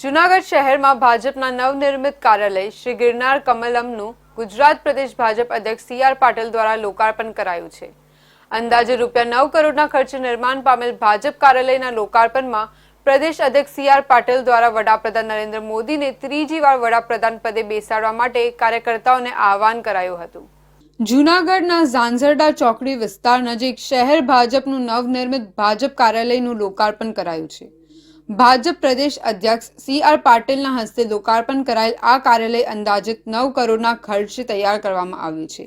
જૂનાગઢ શહેરમાં ભાજપના નવનિર્મિત કાર્યાલય શ્રી ગિરનાર કમલમનું ગુજરાત પ્રદેશ ભાજપ અધ્યક્ષ સી આર પાટીલ દ્વારા લોકાર્પણ કરાયું છે. અંદાજે રૂપિયા નવ કરોડના ખર્ચે નિર્માણ પામેલ ભાજપ કાર્યાલયના લોકાર્પણમાં પ્રદેશ અધ્યક્ષ સી આર પાટીલ દ્વારા વડાપ્રધાન નરેન્દ્ર મોદીને ત્રીજી વાર વડાપ્રધાન પદે બેસાડવા માટે કાર્યકર્તાઓને આહવાન કરાયું હતું. જૂનાગઢના ઝાંઝરડા ચોકડી વિસ્તાર નજીક શહેર ભાજપનું નવનિર્મિત ભાજપ કાર્યાલયનું લોકાર્પણ કરાયું છે. ભાજપ પ્રદેશ અધ્યક્ષ સી આર પાટીલના હસ્તે લોકાર્પણ કરાયેલ આ કાર્યાલય અંદાજિત નવ કરોડના ખર્ચે તૈયાર કરવામાં આવ્યું છે.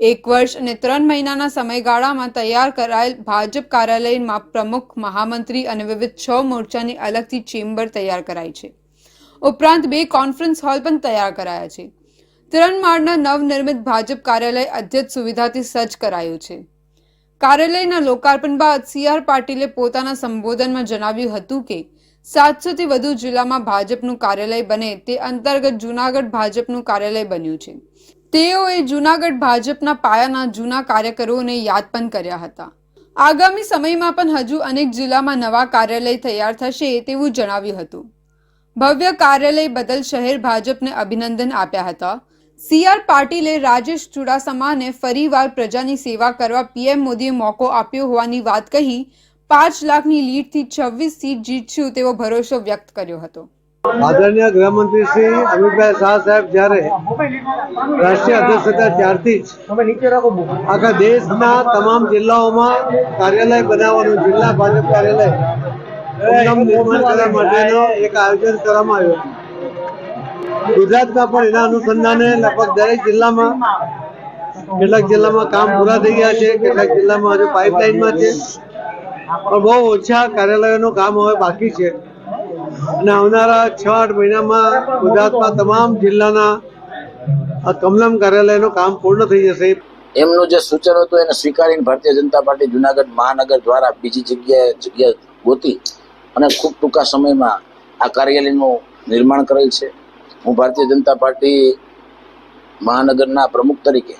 એક વર્ષ અને ત્રણ મહિનાના સમયગાળામાં તૈયાર કરાયેલ ભાજપ કાર્યાલયમાં પ્રમુખ, મહામંત્રી અને વિવિધ છ મોરચાની અલગથી ચેમ્બર તૈયાર કરાઈ છે. ઉપરાંત બે કોન્ફરન્સ હોલ પણ તૈયાર કરાયા છે. ત્રણ માળના નવનિર્મિત ભાજપ કાર્યાલય અદ્યત સુવિધાથી સજ્જ કરાયું છે. કાર્યાલયના લોકાર્પણ બાદ સી આર પાટીલે પોતાના સંબોધનમાં જણાવ્યું હતું કે સાતસોથી વધુ જિલ્લામાં ભાજપનું કાર્યાલય બને તે અંતર્ગત જૂનાગઢ ભાજપનું કાર્યાલય બન્યું છે. તેઓએ જૂનાગઢ ભાજપના પાયાના જૂના કાર્યકરોને યાદ પણ કર્યા હતા. આગામી સમયમાં પણ હજુ અનેક જિલ્લામાં નવા કાર્યાલય તૈયાર થશે તેવું જણાવ્યું હતું. ભવ્ય કાર્યાલય બદલ શહેર ભાજપને અભિનંદન આપ્યા હતા. સી આર પાટીલે રાજેશ ચુડાસમાને ફરીવાર પ્રજાની સેવા કરવા પીએમ મોદીએ મોકો આપ્યો હોવાની વાત કહી પાંચ લાખની લીડથી છવ્વીસ સીટ જીતશું તેવો ભરોસો વ્યક્ત કર્યો હતો. આદરણીય ગૃહમંત્રી શ્રી અમિતભાઈ શાહ સાહેબ, જ્યારે રાષ્ટ્રીય અધ્યક્ષ હતા ત્યારથી જ આખા દેશના તમામ જિલ્લાઓમાં કાર્યાલય બનાવવાનું, જિલ્લા ભાજપ કાર્યાલય નિર્માણ કરવા માટેનો એક આયોજન કરવામાં આવ્યું ગુજરાતમાં પણ એના અનુસંધાને લગભગ દરેક જિલ્લામાં, કેટલાક જિલ્લામાં કામ પૂરા થઈ ગયા છે, કેટલાક જિલ્લામાં હજુ પાઇપલાઇનમાં છે. પણ બહુ ઓછા કાર્યાલયોનું કામ હવે બાકી છે. અને આવનારા છ આઠ મહિનામાં ગુજરાતમાં તમામ જિલ્લાના કમલમ કાર્યાલયનું કામ પૂર્ણ થઈ જશે. એમનું જે સૂચન હતું, એને સ્વીકારીને ભારતીય જનતા પાર્ટી જુનાગઢ મહાનગર દ્વારા બીજી જગ્યાએ જગ્યા ગોતી અને ખૂબ ટૂંકા સમયમાં આ કાર્યાલયનું નિર્માણ કરેલ છે. હું ભારતીય જનતા પાર્ટી મહાનગરના પ્રમુખ તરીકે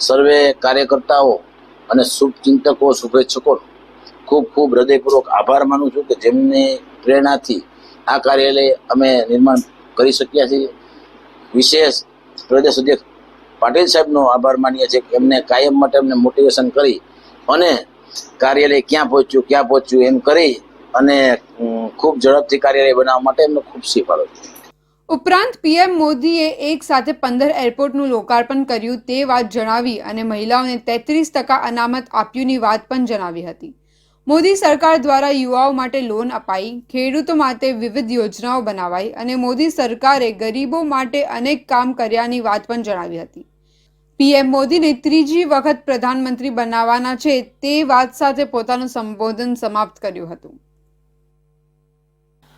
સર્વે કાર્યકર્તાઓ અને શુભચિંતકો, શુભેચ્છકો ખૂબ ખૂબ હૃદયપૂર્વક આભાર માનું છું કે જેમની પ્રેરણાથી આ કાર્યાલય અમે નિર્માણ કરી શક્યા છીએ. વિશેષ પ્રદેશ અધ્યક્ષ પાટીલ સાહેબનો આભાર માનીએ છીએ કે એમને કાયમ માટે અમને મોટિવેશન કરી અને કાર્યાલય ક્યાં પહોંચ્યું ક્યાં પહોંચ્યું એમ કરી અને ખૂબ ઝડપથી કાર્યાલય બનાવવા માટે એમને ખૂબ શીખવાડો છે. ઉપરાંત પીએમ મોદીએ એક સાથે પંદર એરપોર્ટનું લોકાર્પણ કર્યું તે વાત જણાવી અને મહિલાઓને તેત્રીસ ટકા અનામત આપ્યુંની વાત પણ જણાવી હતી. મોદી સરકાર દ્વારા યુવાઓ માટે લોન અપાઈ, ખેડૂતો માટે વિવિધ યોજનાઓ બનાવાઈ અને મોદી સરકારે ગરીબો માટે અનેક કામ કર્યાની વાત પણ જણાવી હતી. પીએમ મોદીને ત્રીજી વખત પ્રધાનમંત્રી બનાવવાના છે તે વાત સાથે પોતાનું સંબોધન સમાપ્ત કર્યું હતું.